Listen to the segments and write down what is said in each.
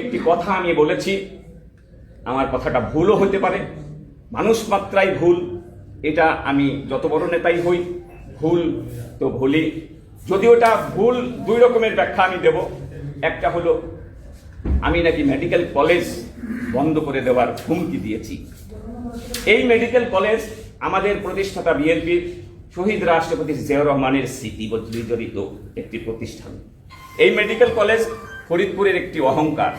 একটি কথা আমি বলেছি, আমার কথাটা ভুলও হতে পারে। মানুষ মাত্রাই ভুল, এটা আমি যত বড় নেতাই হই, ভুল তো ভুলই। যদি ওটা ভুল দুই রকমের ব্যাখ্যা আমি দেব। একটা হলো, আমি নাকি মেডিকেল কলেজ বন্ধ করে দেওয়ার হুমকি দিয়েছি। এই মেডিকেল কলেজ আমাদের প্রতিষ্ঠাতা বিএনপির শহীদ রাষ্ট্রপতি জিয়াউর রহমানের স্মৃতি জড়িত একটি প্রতিষ্ঠান। এই মেডিকেল কলেজ ফরিদপুরের একটি অহংকার।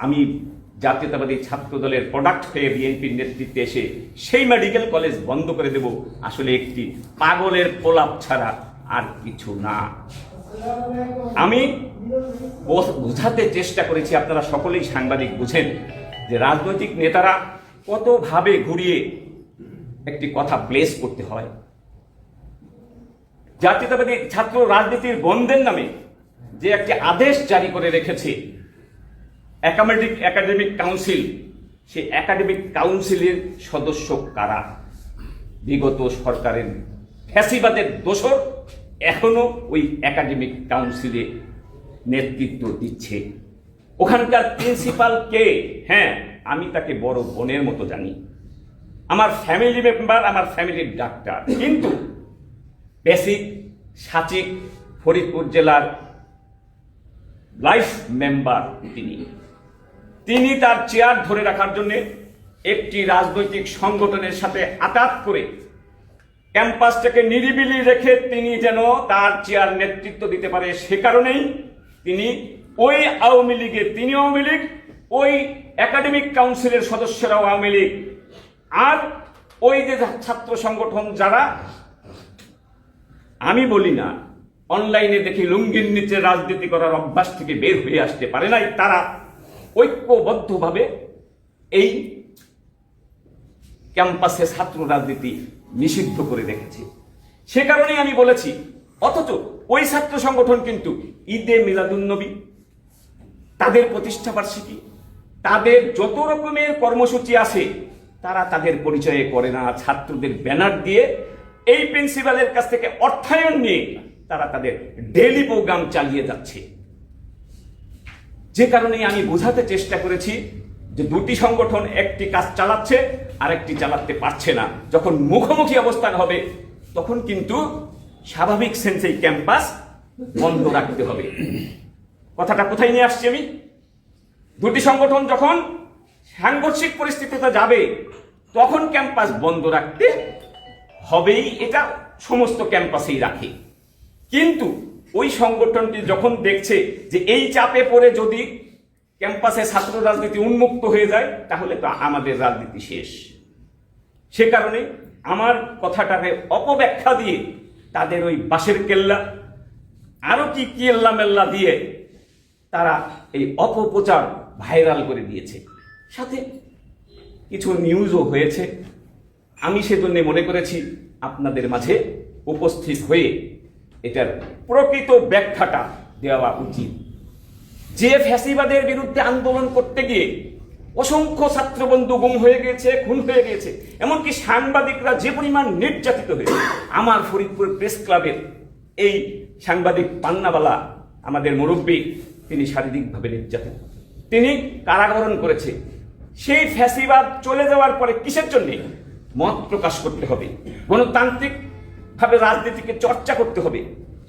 আমি জাতীয়তাবাদী ছাত্র দলের প্রোডাক্ট হয়ে বিএনপির নেতৃত্বে এসে সেই মেডিকেল কলেজ বন্ধ করে দেব, আসলে একটি পাগলের প্রলাপ ছাড়া আর কিছু না। আমি বোঝ- বোঝাতে চেষ্টা করেছি, আপনারা সকলেই সাংবাদিক বুঝেন, যে রাজনৈতিক নেতারা কতভাবে ঘুরিয়ে একটি কথা প্লেস করতে হয়। জাতীয়তাবাদী ছাত্র রাজনীতির বন্ধের নামে যে একটি আদেশ জারি করে রেখেছে একাডেমিক একাডেমিক কাউন্সিল সেই একাডেমিক কাউন্সিলের সদস্য কারা? বিগত সরকারের ফ্যাসিবাদের দোষর এখনও ওই একাডেমিক কাউন্সিলে নেতৃত্ব দিচ্ছে। ওখানকার প্রিন্সিপাল কে? হ্যাঁ আমি তাকে বড় বোনের মতো জানি। আমার ফ্যামিলি মেম্বার আমার ফ্যামিলির ডাক্তার কিন্তু বেসিক সাচিক ফরিদপুর জেলার লাইফ মেম্বার তিনি। তিনি তার চেয়ার ধরে রাখার জন্য একটি রাজনৈতিক সংগঠনের সাথে আঘাত করে ক্যাম্পাসটাকে নিরিবিলি রেখে তিনি যেন তার চেয়ার নেতৃত্ব দিতে পারে সে কারণেই তিনি ওই আওয়ামী লীগের, তিনি আওয়ামী লীগ, ওই একাডেমিক কাউন্সিলের সদস্যরাও আওয়ামী লীগ। আর ওই যে ছাত্র সংগঠন যারা, আমি বলি না, অনলাইনে দেখি লুঙ্গির নিচে রাজনীতি করার অভ্যাস থেকে বের হয়ে আসতে পারে নাই, তারা ঐক্যবদ্ধভাবে এই ক্যাম্পাসে ছাত্র রাজনীতি নিষিদ্ধ করে রেখেছে। সে কারণেই আমি বলেছি, অথচ ওই ছাত্র সংগঠন কিন্তু ঈদে মিলাদুন্নবী তাদের প্রতিষ্ঠা বার্ষিকী, তাদের যত রকমের কর্মসূচি আছে, তারা তাদের পরিচয়ে করে না। ছাত্রদের ব্যানার দিয়ে এই প্রিন্সিপালের কাছ থেকে অর্থায়ন নিয়ে তারা তাদের ডেলি প্রোগ্রাম চালিয়ে যাচ্ছে। যে কারণে আমি বোঝাতে চেষ্টা করেছি যে দুটি সংগঠন একটি কাজ চালাচ্ছে আর একটি চালাতে পারছে না। যখন মুখোমুখি অবস্থান হবে, তখন কিন্তু স্বাভাবিক সেন্সেই ক্যাম্পাস বন্ধ রাখতে হবে। কথাটা কোথায় নিয়ে আসছি আমি? দুটি সংগঠন যখন সাংঘর্ষিক পরিস্থিতিতে যাবে, তখন ক্যাম্পাস বন্ধ রাখতে হবেই। এটা সমস্ত ক্যাম্পাসেই রাখে। কিন্তু ওই সংগঠনটি যখন দেখছে যে এই চাপে পড়ে যদি ক্যাম্পাসে ছাত্র রাজনীতি উন্মুক্ত হয়ে যায়, তাহলে তো আমাদের রাজনীতি শেষ। সে কারণে আমার কথাটাকে অপব্যাখ্যা দিয়ে তাদের ওই বাঁশের কেল্লা, আরও কি কেল্লা মেল্লা দিয়ে তারা এই অপপ্রচার ভাইরাল করে দিয়েছে। সাথে কিছু নিউজও হয়েছে। আমি সেজন্য মনে করেছি, আপনাদের মাঝে উপস্থিত হয়ে এটার প্রকৃত ব্যাখ্যাটা দেওয়া উচিত। যে ফ্যাসিবাদের বিরুদ্ধে আন্দোলন করতে গিয়ে অসংখ্য ছাত্রবন্ধু গুম হয়ে গেছে খুন হয়ে গেছে এমনকি সাংবাদিকরা যে পরিমাণ নির্যাতিত হয়েছে, আমার ফরিদপুর প্রেস ক্লাবের এই সাংবাদিক পান্নাবালা, আমাদের মুরব্বী, তিনি শারীরিকভাবে নির্যাতিত। তিনি কারাগরণ করেছে। সেই ফ্যাসিবাদ চলে যাওয়ার পরে কিসের জন্যে? মত প্রকাশ করতে হবে। গণতান্ত্রিক ভাবে রাজনীতিকে চর্চা করতে হবে।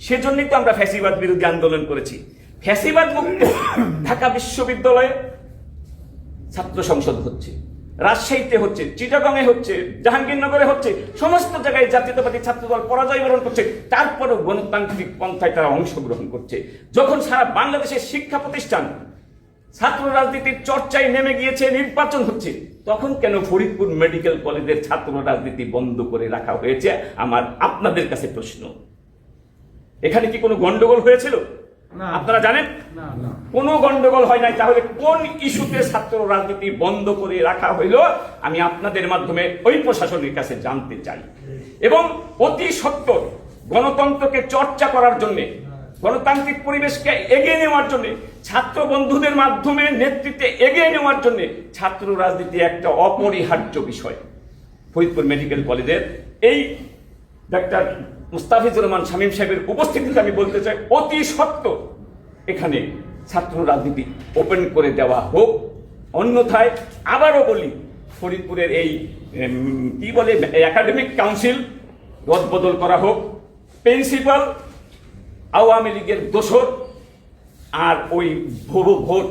সেজন্যই তো আমরা ফ্যাসিবাদ বিরোধী আন্দোলন করেছি। ফ্যাসিবাদ মুক্ত ঢাকা বিশ্ববিদ্যালয়ে ছাত্র সংসদ হচ্ছে, রাজশাহীতে হচ্ছে, চিটাগংয়ে হচ্ছে, জাহাঙ্গীরনগরে হচ্ছে, সমস্ত জায়গায় জাতীয়তাবাদী ছাত্রদল পরাজয় বরণ করছে, তারপরেও গণতান্ত্রিক পন্থায় তারা অংশগ্রহণ করছে। যখন সারা বাংলাদেশের শিক্ষা প্রতিষ্ঠান ছাত্র রাজনীতির চর্চায় নেমে গিয়েছে, নির্বাচন হচ্ছে তখন কেন ফরিদপুর মেডিকেল কলেজের ছাত্র রাজনীতি বন্ধ করে রাখা হয়েছে? আমার আপনাদের কাছে প্রশ্ন। এখানে কি কোনো গন্ডগোল হয়েছিল? আপনারা জানেন? কোনো গন্ডগোল হয় নাই। তাহলে কোন ইস্যুতে ছাত্র রাজনীতি বন্ধ করে রাখা হইল? আমি আপনাদের মাধ্যমে ওই প্রশাসনের কাছে জানতে চাই। এবং অতি সত্তর গণতন্ত্রকে চর্চা করার জন্য গণতান্ত্রিক পরিবেশকে এগিয়ে নেওয়ার জন্য, ছাত্র বন্ধুদের মাধ্যমে নেতৃত্বে এগিয়ে নেওয়ার জন্য ছাত্র রাজনীতি একটা অপরিহার্য বিষয়। ফরিদপুর মেডিকেল কলেজের এই ডাক্তার মুস্তাফিজুর রহমান শামীম সাহেবের উপস্থিতিতে আমি বলতে চাই, অতি সত্য এখানে ছাত্র রাজনীতি ওপেন করে দেওয়া হোক। অন্যথায় আবারও বলি, ফরিদপুরের এই কি বলে একাডেমিক কাউন্সিল রদবদল করা হোক। প্রিন্সিপাল আওয়ামী লীগের দোসর আর ওই ভুবো ভোট।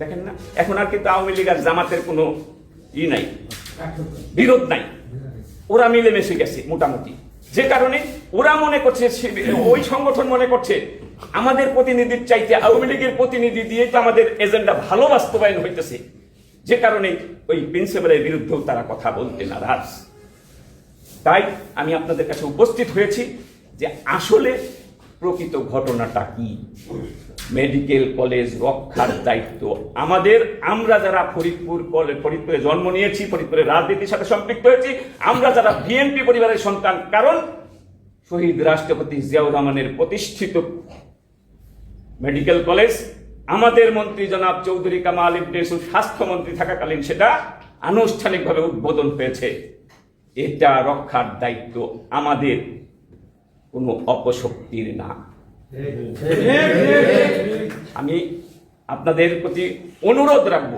দেখেন না? এখন আর কিন্তু আওয়ামী লীগ আর জামাতের কোনো ই নাই। বিরোধ নাই। ওরা মিলেমিশে গেছে মোটামুটি। যে কারণে ওরা মনে করছে ওই সংগঠন মনে করছে, আমাদের প্রতিনিধির চাইতে আওয়ামী লীগের প্রতিনিধি দিয়ে তো আমাদের এজেন্ডা ভালো বাস্তবায়ন হইতেছে। যে কারণে ওই প্রিন্সিপালের বিরুদ্ধেও তারা কথা বলতে নারাজ। তাই আমি আপনাদের কাছে উপস্থিত হয়েছি যে আসলে প্রকৃত ঘটনাটা কি? মেডিকেল কলেজ রক্ষার দায়িত্ব আমাদের। আমরা যারা ফরিদপুর কলেজ ফরিদপুরে জন্ম নিয়েছি ফরিদপুরের রাজনীতির সাথে সম্পৃক্ত হয়েছি, আমরা যারা বিএনপি পরিবারের সন্তান, কারণ শহীদ রাষ্ট্রপতি জিয়াউর রহমানের প্রতিষ্ঠিত মেডিকেল কলেজ, আমাদের মন্ত্রী জনাব চৌধুরী কামাল ইবনে ইউসুফ স্বাস্থ্যমন্ত্রী থাকাকালীন সেটা আনুষ্ঠানিকভাবে উদ্বোধন হয়েছে। এটা রক্ষার দায়িত্ব আমাদের। কোনো অপশক্তির না। আমি আপনাদের প্রতি অনুরোধ রাখব,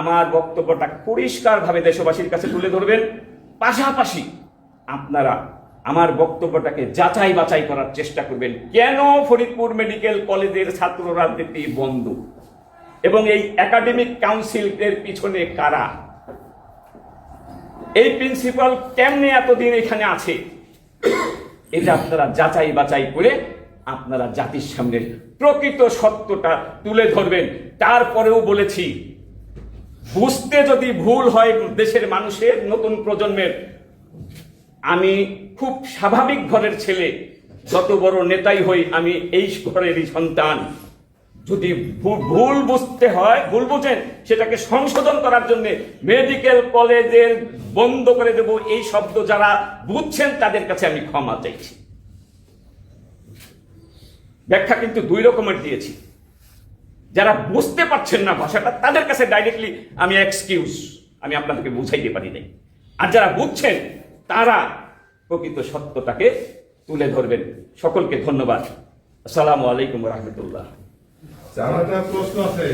আমার বক্তব্যটা পরিষ্কারভাবে দেশবাসীর কাছে তুলে ধরবেন। পাশাপাশি আপনারা আমার বক্তব্যটাকে যাচাই বাছাই করার চেষ্টা করবেন। কেন ফরিদপুর মেডিকেল কলেজের ছাত্র রাজনীতি বন্ধ? এবং এই একাডেমিক কাউন্সিলের পিছনে কারা? এই প্রিন্সিপাল কেমনে এতদিন এখানে আছে? এটা আপনারা যাচাই বাচাই করে আপনারা জাতির সামনে প্রকৃত সত্যটা তুলে ধরবেন। তারপরেও বলেছি, বুঝতে যদি ভুল হয় দেশের মানুষের, নতুন প্রজন্মের, আমি খুব স্বাভাবিক ঘরের ছেলে, যত বড় নেতাই হই, আমি এই ঘরেরই সন্তান। যদি ভুল বুঝতে হয়, ভুল বুঝেন, সেটাকে সংশোধন করার জন্য মেডিকেল কলেজের বন্ধ করে দেব। এই শব্দ যারা বুঝছেন, তাদের কাছে আমি ক্ষমা চাইছি। ব্যাখ্যা কিন্তু দুই রকমের দিয়েছি। যারা বুঝতে পারছেন না ভাষাটা, তাদের কাছে ডাইরেক্টলি আমি এক্সকিউজ আমি আপনাদেরকে বুঝাইতে পারি নাই। আর যারা বুঝছেন, তারা প্রকৃত সত্যটাকে তুলে ধরবেন। সকলকে ধন্যবাদ। আসসালামু আলাইকুম রহমতুল্লাহ। আমার একটা প্রশ্ন আছে